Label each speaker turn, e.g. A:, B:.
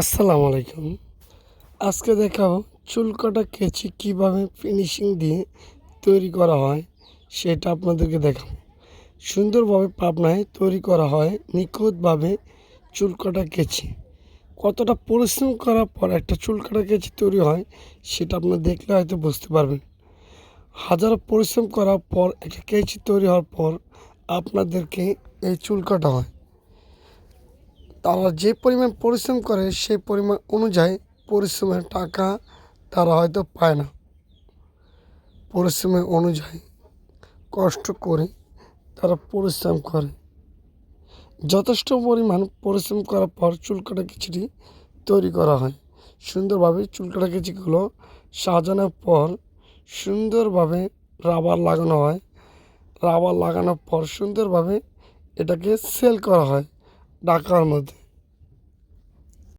A: আসসালামু আলাইকুম। আজকে দেখাও চুল কাটা কেচি কীভাবে ফিনিশিং দিয়ে তৈরি করা হয়, সেটা আপনাদেরকে দেখাবো। সুন্দরভাবে পাবনায় তৈরি করা হয়, নিখুঁতভাবে চুল কাটা কেচি। কতটা পরিশ্রম করার পর একটা চুল কাটা কেচি তৈরি হয়, সেটা আপনারা দেখলে হয়তো বুঝতে পারবেন। হাজার পরিশ্রম করার পর একটা কেচি তৈরি হওয়ার পর আপনাদেরকে এই চুল কাটা হয়। তারা যে পরিমাণ পরিশ্রম করে সেই পরিমাণ অনুযায়ী পরিশ্রমের টাকা তারা হয়তো পায় না। পরিশ্রমের অনুযায়ী কষ্ট করে তারা পরিশ্রম করে। যথেষ্ট পরিমাণ পরিশ্রম করার পর চুল কাটা খিচুড়ি তৈরি করা হয়। সুন্দরভাবে চুল কাটা খিচুড়িগুলো সাজানোর পর সুন্দরভাবে রাবার লাগানো হয়। রাবার লাগানোর পর সুন্দরভাবে এটাকে সেল করা হয়। ঢাকার মধ্যে